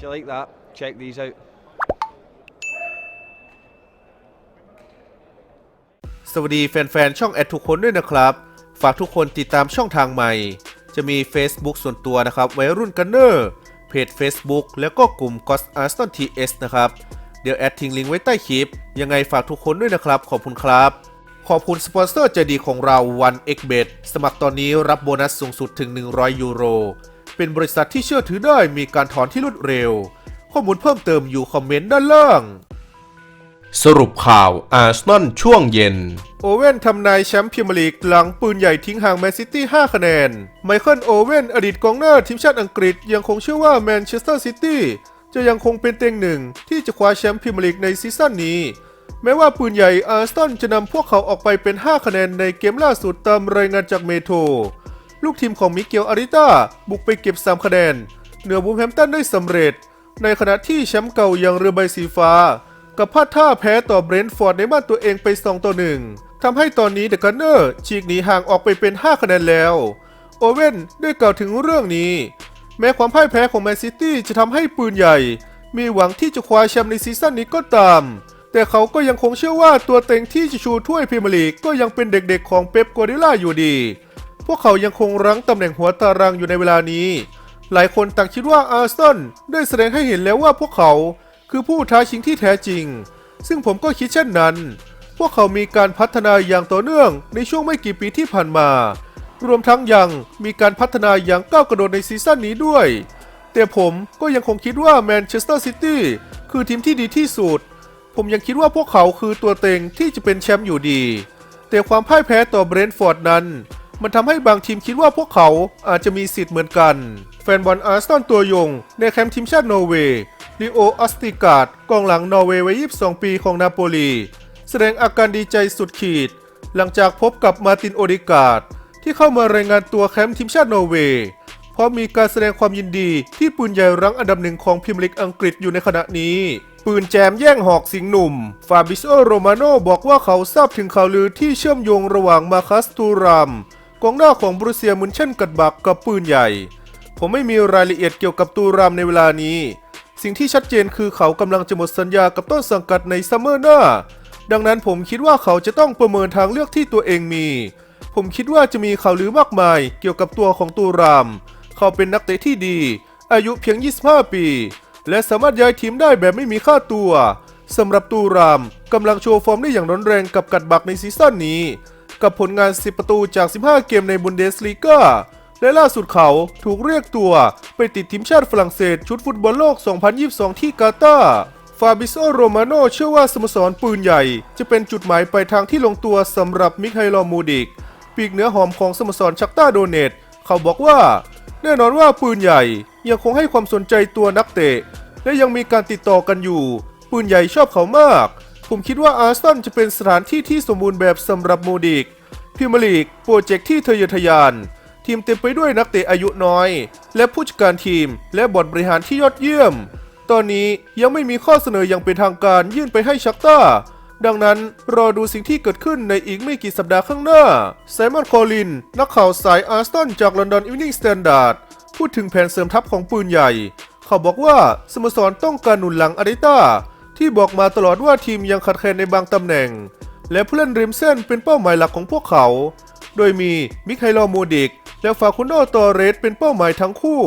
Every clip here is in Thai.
If you like that, check these out. สวัสดีแฟนๆ ช่องแอดทุกคนด้วยนะครับ ฝากทุกคนติดตามช่องทางใหม่ จะมี Facebook ส่วนตัวนะครับวัยรุ่นกันเนอร์ เพจ Facebook แล้วก็กลุ่ม g o s a r s t o n TS นะครับ เดี๋ยวแอดทิ้งลิงก์ไว้ใต้คลิป ยังไงฝากทุกคนด้วยนะครับ ขอบคุณครับ ขอบคุณสปอนเซอร์ใจดีของเรา 1xbet สมัครตอนนี้รับโบนัสสูงสุดถึง 100 ยูโร เป็นบริษัทที่เชื่อถือได้มีการถอนที่รวดเร็ว ข้อมูลเพิ่มเติมอยู่คอมเมนต์ด้านล่าง สรุปข่าวอาร์เซนอลช่วงเย็น โอเว่นทำนายแชมป์พรีเมียร์ลีกหลังปืนใหญ่ทิ้งห่างแมนซิตี้ 5 คะแนน ไมเคิลโอเว่นอดีตกองหน้าทีมชาติอังกฤษยังคงเชื่อว่าแมนเชสเตอร์ซิตี้จะยังคงเป็นเต็งหนึ่งที่จะคว้าแชมป์พรีเมียร์ลีกในซีซั่นนี้ แม้ว่าปืนใหญ่อาร์เซนอลจะนำพวกเขาออกไปเป็น 5 คะแนนในเกมล่าสุดตามรายงานจากเมโทร ลูกทีมของมิเกลอาริต้าบุกไปเก็บ 3 คะแนน เหนือบูมแฮมตันได้สำเร็จ ในขณะที่แชมป์เก่ายังเรือใบสีฟ้า กับพลาดท่าแพ้ต่อเบรนท์ฟอร์ดในบ้านตัวเองไป 2 ต่อ 1ทำให้ตอนนี้เดอะกันเนอร์ฉีกหนีห่างออกไปเป็น 5 คะแนนแล้ว โอเว่นได้กล่าวถึงเรื่องนี้ แม้ความพ่ายแพ้ของแมนซิตี้จะทำให้ปืนใหญ่ มีหวังที่จะคว้าแชมป์ในซีซั่นนี้ก็ตามแต่เขาก็ยังคงเชื่อว่าตัวเต็งที่จะชูถ้วยพรีเมียร์ลีกก็ยังเป็นเด็กๆของเป๊ปกัวร์ดิล่าอยู่ดี วกเขายังคงรั้งตำแหน่งหัวตารางอยู่ในเวลานี้ หลายคนต่างคิดว่าอาร์เซนอลได้แสดงให้เห็นแล้วว่าพวกเขาคือผู้ท้าชิงที่แท้จริง ซึ่งผมก็คิดเช่นนั้น พวกเขามีการพัฒนาอย่างต่อเนื่องในช่วงไม่กี่ปีที่ผ่านมา รวมทั้งยังมีการพัฒนาอย่างก้าวกระโดดในซีซั่นนี้ด้วย แต่ผมก็ยังคงคิดว่าแมนเชสเตอร์ซิตี้คือทีมที่ดีที่สุด ผมยังคิดว่าพวกเขาคือตัวเต็งที่จะเป็นแชมป์อยู่ดี แต่ความพ่ายแพ้ต่อเบรนท์ฟอร์ดนั้น มันทำให้บางทีมคิดว่าพวกเขาอาจจะมีสิทธิ์เหมือนกัน แฟนบอลอาร์เซนอลตัวยง ในแคมป์ทีมชาตินอร์เวย์ลิโอออสติกาดกองหลังนอร์เวย์วัย 22 ปีของนาโปลี แสดงอาการดีใจสุดขีด หลังจากพบกับมาตินโอดิกาดที่เข้ามารายงานตัวแคมป์ทีมชาตินอร์เวย์เพราะมีการแสดงความยินดีที่ปืนใหญ่รั้งอันดับหนึ่งของพรีเมียร์ลีกอังกฤษอยู่ในขณะนี้ ปืนแจมแย่งหอกสิงห์หนุ่ม ฟาบิโอโรมาโนบอกว่าเขาทราบถึงข่าวลือที่เชื่อมโยงระหว่างมาคัสตูราม กองหน้าของบรูเซียมุนเช่นกัดบักกับปืนใหญ่ ผมไม่มีรายละเอียดเกี่ยวกับตูรามในเวลานี้ สิ่งที่ชัดเจนคือเขากำลังจะหมดสัญญากับต้นสังกัดในซัมเมอร์หน้า ดังนั้นผมคิดว่าเขาจะต้องประเมินทางเลือกที่ตัวเองมี ผมคิดว่าจะมีข่าวลือมากมายเกี่ยวกับตัวของตูราม เขาเป็นนักเตะที่ดี อายุเพียง 25 ปี และสามารถย้ายทีมได้แบบไม่มีค่าตัวสำหรับตูรามกำลังโชว์ฟอร์มได้อย่างร้อนแรงกับกัดบักในซีซั่นนี้ กับผลงาน 10 ประตูจาก 15 เกมในบุนเดสลีกาและล่าสุดเขาถูกเรียกตัวไปติดทีมชาติฝรั่งเศสชุดฟุตบอลโลก 2022 ที่กาตาร์ ฟาบิโซโรมาโนเชื่อว่าสโมสรปืนใหญ่ จะเป็นจุดหมายปลายทางที่ลงตัวสำหรับมิคไฮโลมูดิก ปีกเนื้อหอมของสโมสรชักต้าโดเนต เขาบอกว่า แน่นอนว่าปืนใหญ่ ยังคงให้ความสนใจตัวนักเตะ และยังมีการติดต่อกันอยู่ ปืนใหญ่ชอบเขามาก ผมคิดว่าอาร์เซนจะเป็นสถานที่ที่สมบูรณ์แบบสำหรับโมดิกพรีเมียร์ลีกโปรเจกต์ที่ทะเยอทะยาน ทีมเต็มไปด้วยนักเตะอายุน้อย และผู้จัดการทีม และบอร์ดบริหารที่ยอดเยี่ยม ตอนนี้ยังไม่มีข้อเสนออย่างเป็นทางการยื่นไปให้ชักต้าดังนั้นรอดูสิ่งที่เกิดขึ้นในอีกไม่กี่สัปดาห์ข้างหน้าไซมอนคอลิน นักข่าวสายอาร์สตันจากลอนดอนอี v นิ่งสแตนดาร์ดพูดถึงแผนเสริมทัพของปืนใหญ่ เขาบอกว่าสโมสรต้องการหนุนหลังอาริต้า ที่บอกมาตลอดว่าทีมยังขาดแคลนในบางตำแหน่ง และผู้เล่นริมเส้นเป็นเป้าหมายหลักของพวกเขา โดยมีมิคไฮโลโมดิก และฟาคุโนตอเรสเป็นเป้าหมายทั้งคู่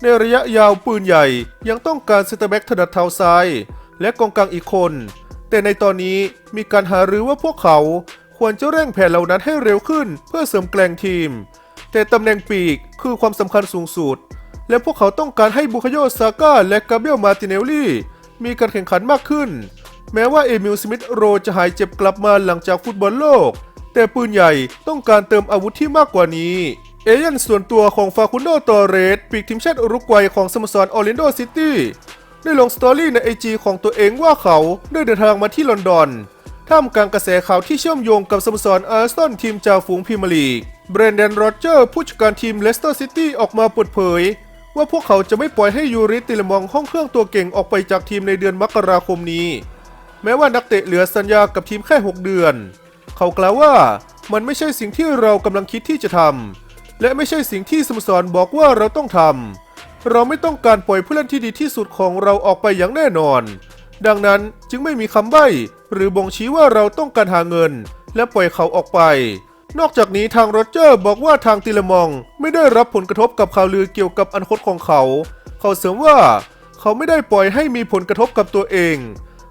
ในระยะยาวปืนใหญ่ยังต้องการเซนเตอร์แบ็กถนัดเท้าซ้าย และกองกลางอีกคน แต่ในตอนนี้มีการหารือว่าพวกเขาควรจะเร่งแผนเหล่านั้นให้เร็วขึ้นเพื่อเสริมแกลงทีม แต่ตำแหน่งปีกคือความสำคัญสูงสุด และพวกเขาต้องการให้บุคโยซาก้าและกาเบียลมาติเนลลี่ มีการแข่งขันมากขึ้น แม้ว่าเอมิลสมิธโรจะหายเจ็บกลับมาหลังจากฟุตบอลโลก แต่ปืนใหญ่ต้องการเติมอาวุธที่มากกว่านี้ เอเย่นส่วนตัวของฟาคุนโดตอเรสปีกทีมชาติอุรุกวัยของสโมสรออร์แลนโดซิตี้ได้ลงสตอรี่ในไอจีของตัวเองว่าเขาได้เดินทางมาที่ลอนดอนท่ามกลางกระแสข่าวที่เชื่อมโยงกับสโมสรอาร์ซนอลทีมจ่าฝูงพรีเมียร์ลีกเบรน d ดนโรเจอร์ผู้จัดการทีมเลสเตอร์ซิตี้ออกมาเปิดเผย ว่าพวกเขาจะไม่ปล่อยให้ยูริติลมองห้องเครื่องตัวเก่งออกไปจากทีมในเดือนมกราคมนี้ แม้ว่านักเตะเหลือสัญญากับทีมแค่ 6 เดือน เขากล่าวว่ามันไม่ใช่สิ่งที่เรากำลังคิดที่จะทำและไม่ใช่สิ่งที่สโมสรบอกว่าเราต้องทำเราไม่ต้องการปล่อยผู้เล่นที่ดีที่สุดของเราออกไปอย่างแน่นอน ดังนั้นจึงไม่มีคำใบ้หรือบ่งชี้ว่าเราต้องการหาเงิน และปล่อยเขาออกไป นอกจากนี้ทางโรเจอร์บอกว่าทางติเลมอง ไม่ได้รับผลกระทบกับข่าวลือเกี่ยวกับอนาคตของเขา เขาเสริมว่า เขาไม่ได้ปล่อยให้มีผลกระทบกับตัวเอง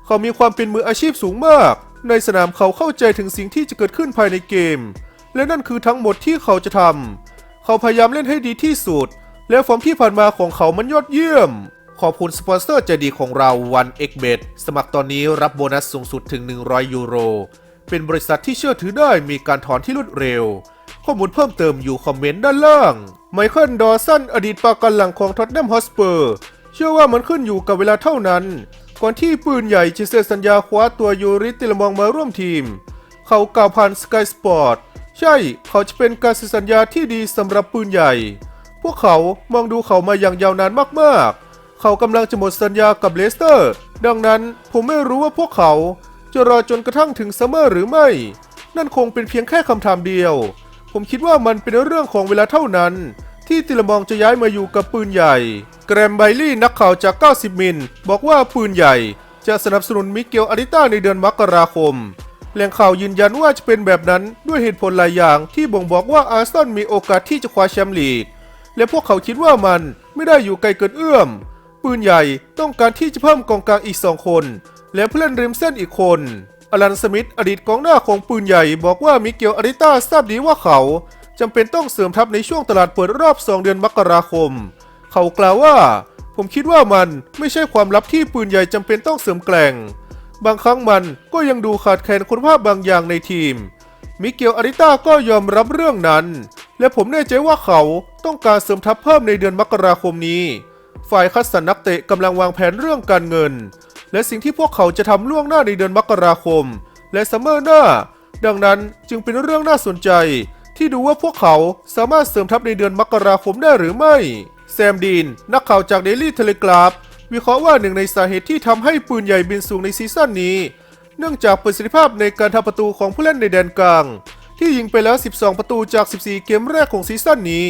เขามีความเป็นมืออาชีพสูงมาก ในสนามเขาเข้าใจถึงสิ่งที่จะเกิดขึ้นภายในเกม และนั่นคือทั้งหมดที่เขาจะทำเขาพยายามเล่นให้ดีที่สุด และฟอร์มที่ผ่านมาของเขามันยอดเยี่ยมขอบคุณสปอนเซอร์ใจดีของเรา One x b e t สมัครตอนนี้รับโบนัสสูงสุดถึง 100 ยูโร เป็นบริษัทที่เชื่อถือได้มีการถอนที่รวดเร็ว ข้อมูลเพิ่มเติมอยู่คอมเมนต์ด้านล่าง ไมเคิลดอสันอดีตปากันหลังของท็อตแนมฮอสเปอร์เชื่อว่ามันขึ้นอยู่กับเวลาเท่านั้น ก่อนที่ปืนใหญ่จะเซ็นสัญญาคว้าตัวยูริติลมองมาร่วมทีม เขากล่าวผ่านสกายสปอร์ตใช่เขาจะเป็นการเซ็นสัญญาที่ดีสำหรับปืนใหญ่ พวกเขามองดูเขามาอย่างยาวนานมากๆ เขากำลังจะหมดสัญญากับเลสเตอร์ ดังนั้นผมไม่รู้ว่าพวกเขา จะรอจนกระทั่งถึงซัมเมอร์หรือไม่ นั่นคงเป็นเพียงแค่คำถามเดียว ผมคิดว่ามันเป็นเรื่องของเวลาเท่านั้น ที่ติลมองจะย้ายมาอยู่กับปืนใหญ่ แกรมไบลี่นักข่าวจาก 90 มิล บอกว่าปืนใหญ่ จะสนับสนุนมิเกลอาริต้าในเดือนมกราคมแหล่งข่าวยืนยันว่าจะเป็นแบบนั้นด้วยเหตุผลหลายอย่างที่บ่งบอกว่าอาร์ซนอลมีโอกาสที่จะคว้าแชมป์ลีก และพวกเขาคิดว่ามันไม่ได้อยู่ไกลเกินเอื้อม ปืนใหญ่ต้องการที่จะเพิ่มกองกลางอีกสองคน และผู้เล่นริมเส้นอีกคนอลันสมิธอดีตกองหน้าของปืนใหญ่บอกว่ามิเกลอาริต้าทราบดีว่าเขาจำเป็นต้องเสริมทัพในช่วงตลาดเปิดรอบ 2 เดือนมกราคม เขากล่าวว่า ผมคิดว่ามันไม่ใช่ความลับที่ปืนใหญ่จำเป็นต้องเสริมแกล่ง บางครั้งมันก็ยังดูขาดแคลนคุณภาพบางอย่างในทีม มิเกลอาริต้าก็ยอมรับเรื่องนั้น และผมแน่ใจว่าเขาต้องการเสริมทัพเพิ่มในเดือนมกราคมนี้ ฝ่ายคัดสรรนักเตะกำลังวางแผนเรื่องการเงิน และสิ่งที่พวกเขาจะทำล่วงหน้าในเดือนมกราคม และซัมเมอร์หน้า ดังนั้นจึงเป็นเรื่องน่าสนใจ ที่ดูว่าพวกเขาสามารถเสริมทัพในเดือนมกราคมได้หรือไม่ แซมดีน นักข่าวจากเดลี่เทเลกราฟวิเคราะห์ว่าหนึ่งในสาเหตุที่ทำให้ปืนใหญ่บินสูงในซีซั่นนี้ เนื่องจากประสิทธิภาพในการทำประตูของผู้เล่นในแดนกลาง ที่ยิงไปแล้ว 12 ประตูจาก 14 เกมแรกของซีซั่นนี้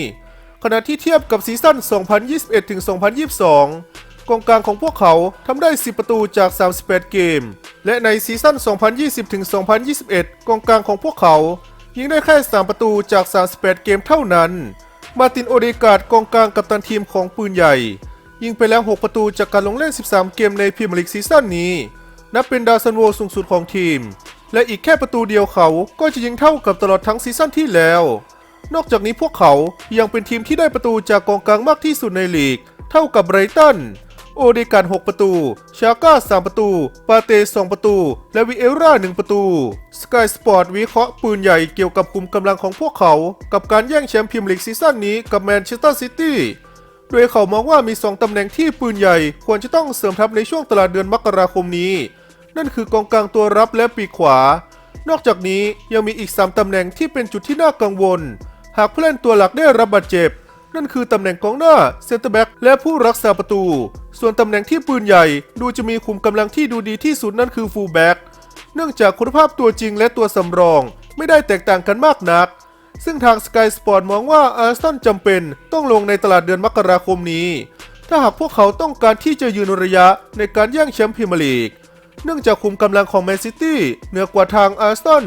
ขณะที่เทียบกับซีซั่น 2021-2022 กองกลางของพวกเขาทำได้ 10 ประตูจาก 38 เกม และในซีซั่น 2020-2021 กองกลางของพวกเขายิงได้แค่ 3 ประตูจาก 38 เกมเท่านั้น มาตินโอเดกาดกองกลางกัปตันทีมของปืนใหญ่ ยิงไปแล้ว 6 ประตูจากการลงเล่น 13 เกมในพรีเมียร์ลีกซีซั่นนี้ นับเป็นดาวซันโวสูงสุดของทีม และอีกแค่ประตูเดียวเขาก็จะยิงเท่ากับตลอดทั้งซีซั่นที่แล้ว นอกจากนี้พวกเขายังเป็นทีมที่ได้ประตูจากกองกลางมากที่สุดในลีก เท่ากับไบรตัน โอเดการ6ประตู ชาก้า 3 ประตู ปาเต 2 ประตู และวิเอร่า 1 ประตู สกายสปอร์ตวิเคราะห์ปืนใหญ่เกี่ยวกับกลุ่มกำลังของพวกเขา กับการแย่งแชมป์พรีเมียร์ลีกซีซั่นนี้กับแมนเชสเตอร์ซิตี้ โดยเขามองว่ามี 2 ตำแหน่งที่ปืนใหญ่ควรจะต้องเสริมทัพในช่วงตลาดเดือนมกราคมนี้ นั่นคือกองกลางตัวรับและปีกขวา นอกจากนี้ยังมีอีก 3 ตำแหน่งที่เป็นจุดที่น่ากังวล หากผู้เล่นตัวหลักได้รับบาดเจ็บ นั่นคือตำแหน่งกองหน้าเซนเตอร์แบ็กและผู้รักษาประตู ส่วนตำแหน่งที่ปืนใหญ่ดูจะมีคุมกำลังที่ดูดีที่สุดนั่นคือฟูลแบ็กเนื่องจากคุณภาพตัวจริงและตัวสำรอง ไม่ได้แตกต่างกันมากนัก ซึ่งทาง Sky Sport มองว่าอาร์เซนจำเป็นต้องลงในตลาดเดือนมกราคมนี้ ถ้าหากพวกเขาต้องการที่จะยืนระยะในการแย่งแชมป์พรีเมียร์ลีก เนื่องจากคุมกำลังของแมนซิตี้เหนือกว่าทางอาร์เซน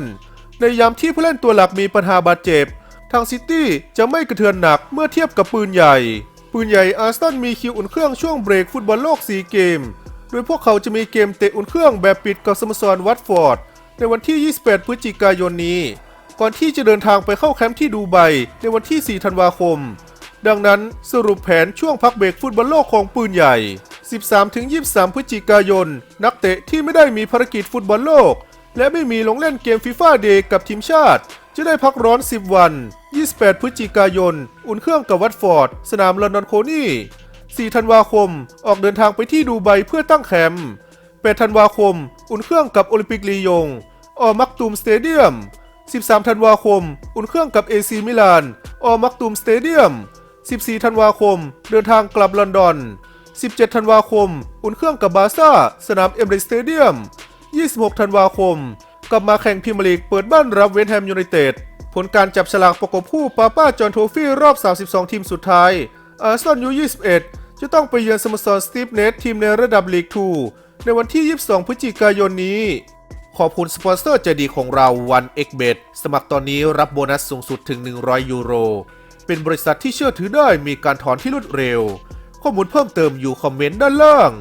ในยามที่ผู้เล่นตัวหลักมีปัญหาบาดเจ็บ ทางซิตี้จะไม่กระเทือนหนักเมื่อเทียบกับปืนใหญ่ ปืนใหญ่อาร์เซนมีคิวอุ่นเครื่องช่วงเบรกฟุตบอลโลก 4 เกม โดยพวกเขาจะมีเกมเตะอุ่นเครื่องแบบปิดกับสโมสรวัตฟอร์ด ในวันที่ 28 พฤศจิกายนนี้ ก่อนที่จะเดินทางไปเข้าแคมป์ที่ดูไบในวันที่ 4 ธันวาคม ดังนั้นสรุปแผนช่วงพักเบรกฟุตบอลโลกของปืนใหญ่ 13-23 พฤศจิกายน นักเตะที่ไม่ได้มีภารกิจฟุตบอลโลก และไม่มีลงเล่นเกมฟีฟ่าเดย์กับทีมชาติ จะได้พักร้อน 10 วัน 28 พฤศจิกายน อุ่นเครื่องกับวัตฟอร์ด สนามลอนดอนโคนี่ 4 ธันวาคม ออกเดินทางไปที่ดูไบเพื่อตั้งแคมป์ 8 ธันวาคม อุ่นเครื่องกับโอลิมปิกลียง ออมักตูมสเตเดียม 13 ธันวาคม อุ่นเครื่องกับเอซีมิลาน ออมักตูมสเตเดียม 14 ธันวาคม เดินทางกลับลอนดอน 17 ธันวาคม อุ่นเครื่องกับบาซ่า สนามเอมเรสเตเดียม 26 ธันวาคม กลับมาแข่งพรีเมียร์ลีกเปิดบ้านรับเวสต์แฮมยูไนเต็ดผลการจับฉลากประกบคู่ป้าป้าจอห์นโทฟี่รอบ 32 ทีมสุดท้ายอาร์เซนอลยู21 จะต้องไปเยือนสโมสรสตีฟเนสทีมในระดับลีก2ในวันที่ 22 พฤศจิกายนนี้ ขอบคุณสปอนเซอร์ใจดีของเรา One x b e t สมัครตอนนี้รับโบนัสสูงสุดถึง 100 ยูโร เป็นบริษัทที่เชื่อถือได้มีการถอนที่รวดเร็ว ข้อมูลเพิ่มเติมอยู่คอมเมนต์ด้านล่าง